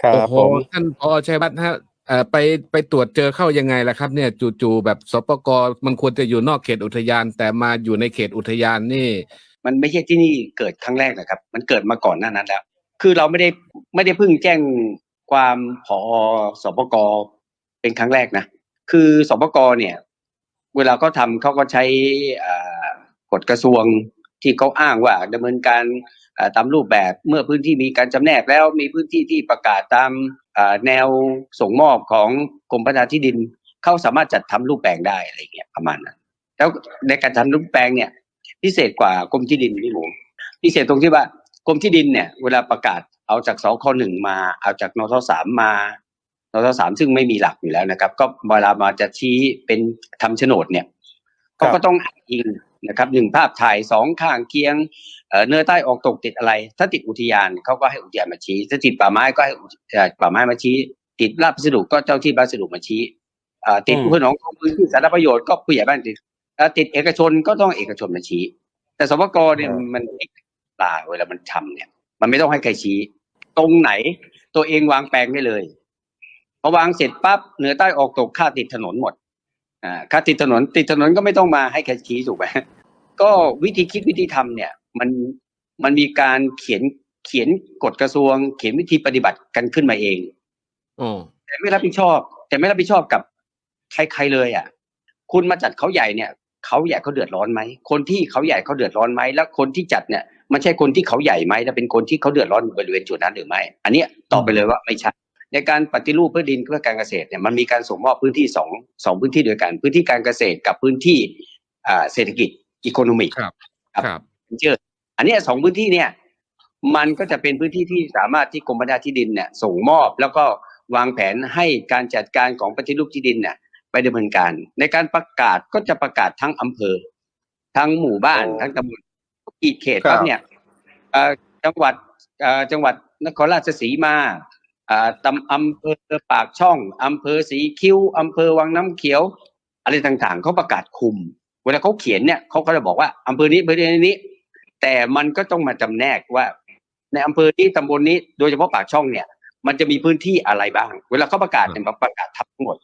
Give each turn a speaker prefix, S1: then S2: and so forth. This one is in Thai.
S1: ครั
S2: โอ้
S1: บ
S2: โห
S1: ผม
S2: ท่านพอชัยวัฒน์ฮะเอ่อไปไปตรวจเจอเข้ายังไงล่ะครับ เนี่ย จู่ๆแบบสปกมันควรจะอยู่นอกเขตอุทยาน แต่มาอยู่ในเขตอุทยานนี่
S3: มันไม่ใช่ที่นี่เกิดครั้งแรกนะครับ มันเกิดมาก่อนหน้านั้นแล้ว คือเราไม่ได้ไม่ได้เพิ่งแจ้งความผอสปกเป็นครั้งแรกนะคือสปกเนี่ย เวลาเขาทำเขาก็ใช้อ่ากฎกระทรวง ที่เขาอ้างว่าดำเนินการตามรูปแบบเมื่อพื้นที่มีการจำแนกแล้วมีพื้นที่ที่ประกาศตามแนวส่งมอบของกรมพัฒนาที่ดินเขาสามารถจัดทำรูปแปลงได้อะไรเงี้ยประมาณนั้น แล้วในการทำรูปแปลงเนี่ย พิเศษกว่ากรมที่ดินพี่หมูพิเศษตรงที่ว่ากรมที่ดินเนี่ย เวลาประกาศเอาจากสคหนึ่งมาเอาจากนทสามมานทสามซึ่งไม่มีหลักอยู่แล้วนะครับ ก็เวลามาจะชี้เป็นทำโฉนดเนี่ย เขาก็ต้องอ้างอิงนะครับหนึ่งภาพถ่ายสองข้างเคียงเอ่อเนื้อใต้ออกตกติดอะไร ถ้าติดอุทยานเขาก็ให้อุทยานมาชี้ ถ้าติดป่าไม้ก็ให้อุทเอ่อป่าไม้มาชี้ ติดราชพัสดุก็เจ้าที่ราชพัสดุมาชี้อ่าติด
S1: อืม
S3: พื้นของพื้นที่สาธารณประโยชน์ก็ผู้ใหญ่บ้านติดอ่าติดเอกชนก็ต้องเอกชนมาชี้ แต่สปกเนี่ยมันไม่ปลาเวลามันทำเนี่ย มันไม่ต้องให้ใครชี้ ตรงไหน ตัวเองวางแปลงได้เลยพอวางเสร็จปั๊บเหนือใต้ออกตกค่าติดถนนหมด อ่าค่าติดถนนติดถนนก็ไม่ต้องมาให้ใครชี้ถูกไหมก็วิธีคิดวิธีทำเนี่ยมันมันมีการเขียนเขียนกฎกระทรวง เขียนวิธีปฏิบัติกันขึ้นมาเอง
S2: อ๋อ
S3: แต่ไม่รับผิดชอบ แต่ไม่รับผิดชอบกับใครๆเลยอะ คุณมาจัดเขาใหญ่เนี่ยเขาใหญ่เขาเดือดร้อนไหมคนที่เขาใหญ่เขาเดือดร้อนไหมแล้วคนที่จัดเนี่ยมันใช่คนที่เขาใหญ่ไหมแล้วเป็นคนที่เขาเดือดร้อนอยู่บริเวณจุดนั้นหรือไม่ อันเนี้ยตอบไปเลยว่าไม่ใช่ ในการปฏิรูปเพื่อดินเพื่อการเกษตรเนี่ยมันมีการส่งมอบพื้นที่สองสองพื้นที่ด้วยกัน พื้นที่การเกษตรกับพื้นที่อ่าเศรษฐกิจอีโคโนมิก
S2: ครับ
S3: ครับ
S2: ครับ
S3: เจออันเนี้ยสองพื้นที่เนี่ยมันก็จะเป็นพื้นที่ที่สามารถที่กรมพัฒนาที่ดินเนี่ยส่งมอบแล้วก็วางแผนให้การจัดการของปฏิรูปที่ดินเนี่ยไปดำเนินการ ในการประกาศก็จะประกาศทั้งอำเภอ ทั้งหมู่บ้าน
S1: โอ้
S3: ทั้งตำบลอีกเขต
S1: ครับ
S3: ปั๊บเนี่ยเอ่อจังหวัดเอ่อจังหวัดนครราชสีมาอ่า ตำอำเภอปากช่องอำเภอสีคิ้วอำเภอวังน้ำเขียว อะไรต่างๆเขาประกาศคุม เวลาเขาเขียนเนี่ยเขาก็จะบอกว่าอำเภอนี้อำเภอนี้นี้แต่มันก็ต้องมาจำแนกว่า ในอำเภอนี้ตำบลนี้โดยเฉพาะปากช่องเนี่ย มันจะมีพื้นที่อะไรบ้าง เวลาเขาประกาศเนี่ยเขาประกาศทับทั้งหมด